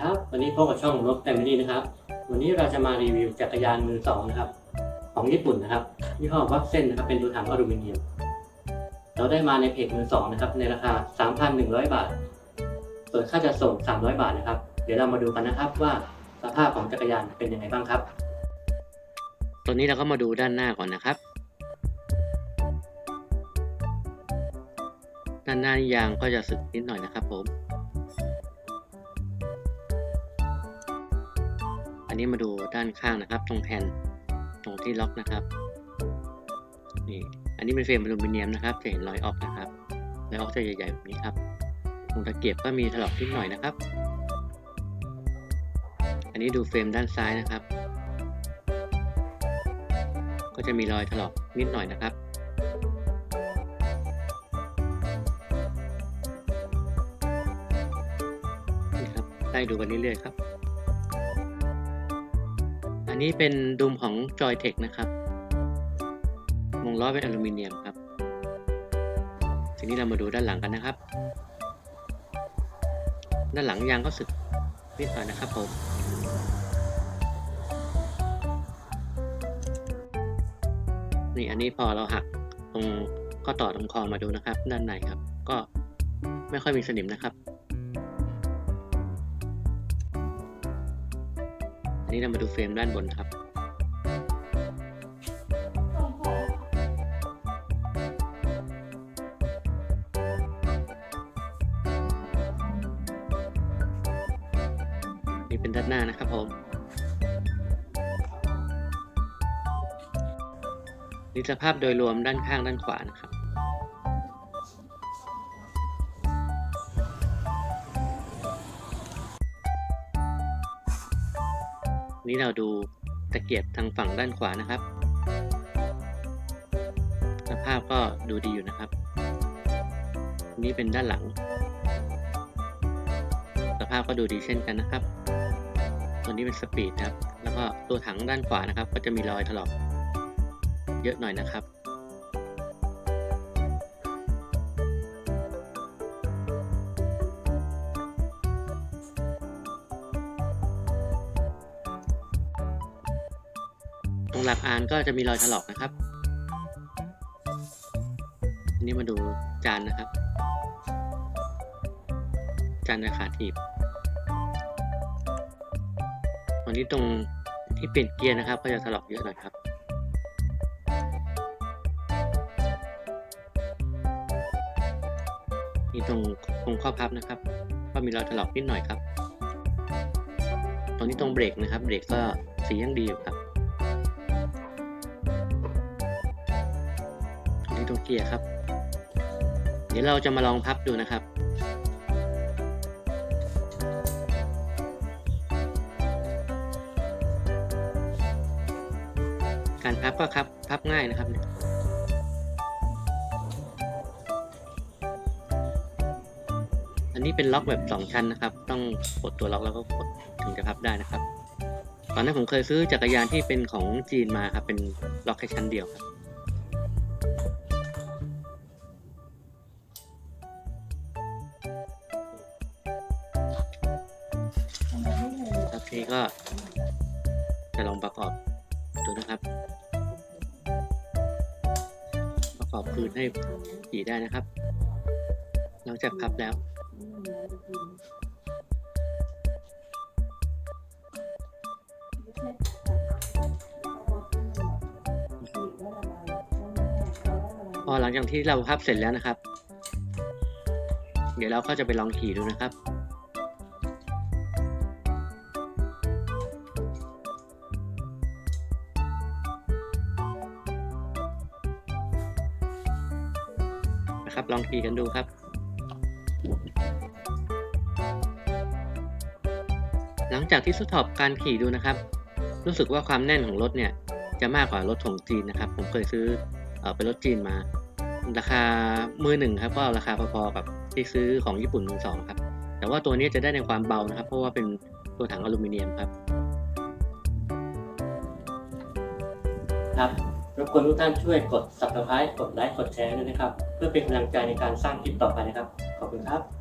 ครับวันนี้พบกับช่องรถแฟมิลี่นะครับ วันนี้เราจะมารีวิวจักรยานมือสองนะครับ ของญี่ปุ่นนะครับยี่ห้อวัคเซนนะครับเป็นตัวถังอลูมิเนียม เราได้มาในเพจมือสองนะครับ ในราคา 3,100 บาท ส่วนค่าจัดส่ง 300 บาทนะครับ เดี๋ยวเรามาดูกันนะครับว่าสภาพของจักรยานเป็นยังไงบ้างครับ ตัวนี้เราก็มาดูด้านหน้าก่อนนะครับ ด้านหน้ายางก็จะสึกนิดหน่อยนะครับผม นี้มาดูด้านข้างนะครับ ตรงแผ่นตรงที่ล็อกนะครับนี่อันนี้เป็นเฟรมอลูมิเนียมนะครับจะเห็นรอยออกนะครับรอยออกจะใหญ่ๆแบบนี้ครับตรงตะเกียบก็มีถลอกนิดหน่อยนะครับ อันนี้ดูเฟรมด้านซ้ายนะครับ ก็จะมีรอยถลอกนิดหน่อยนะครับนี่ครับไล่ดูกันเรื่อยๆครับ นนี้เป็นดุมของ Joytech นะครับวงล้อเป็นอลูมิเนียมครับ ทีนี้เรามาดูด้านหลังกันนะครับ ด้านหลังยางก็สึกนิดหน่อยนะครับผมนี่อันนี้พอเราหักตรงข้อต่อตรงคอมาดูนะครับ ด้านในครับ ก็ไม่ค่อยมีสนิมนะครับ อันนี้เรามาดูเฟรมด้านบนครับ นี่เป็นด้านหน้านะครับผมนี่สภาพโดยรวมด้านข้างด้านขวานะครับ นี้เราดูตะเกียบทางฝั่งด้านขวานะครับ สภาพก็ดูดีอยู่นะครับ นี่เป็นด้านหลัง สภาพก็ดูดีเช่นกันนะครับ ตัวนี้เป็นสปีดครับ แล้วก็ตัวถังด้านขวานะครับ ก็จะมีรอยถลอกเยอะหน่อยนะครับ รงหลักอานก็จะมีรอยถลอกนะครับอันนี้มาดูจานนะครับ จานราคาถีบตรงนี้ตรงที่เปลี่ยนเกียร์นะครับ ก็จะถลอกเยอะหน่อยครับนี่ตรงตรงข้อพับนะครับ ก็มีรอยถลอกนิดหน่อยครับ ตรงนี้ตรงเบรกนะครับ เบรกก็สียังดีอยู่ครับ เกียร์ครับ เดี๋ยวเราจะมาลองพับดูนะครับ การพับก็ครับพับง่ายนะครับเนี่ยอันนี้เป็นล็อกแบบสองชั้นนะครับ ต้องกดตัวล็อกแล้วก็กดถึงจะพับได้นะครับ ตอนนั้นผมเคยซื้อจักรยานที่เป็นของจีนมาครับ เป็นล็อกแค่ชั้นเดียวครับ นี้ก็จะลองประกอบดูนะครับ ประกอบคืนให้ขี่ได้นะครับ หลังจากพับแล้วพอหลังจากที่เราพับเสร็จแล้วนะครับ เดี๋ยวเราก็จะไปลองขี่ดูนะครับ นะครับ ลองขี่กันดูครับหลังจากที่ทดสอบการขี่ดูนะครับ รู้สึกว่าความแน่นของรถเนี่ย จะมากกว่ารถของจีนนะครับ ผมเคยซื้อเออเป็นรถจีนมา ราคามือหนึ่งครับก็ราคาพอๆกับที่ซื้อของญี่ปุ่นมือสองครับ แต่ว่าตัวนี้จะได้ในความเบานะครับ เพราะว่าเป็นตัวถังอลูมิเนียมครับ ครับ รบกวนทุกท่านช่วยกด subscribe กดไลค์กดแชร์ด้วยนะครับ เพื่อเป็นกำลังใจในการสร้างคลิปต่อไปนะครับ ขอบคุณครับ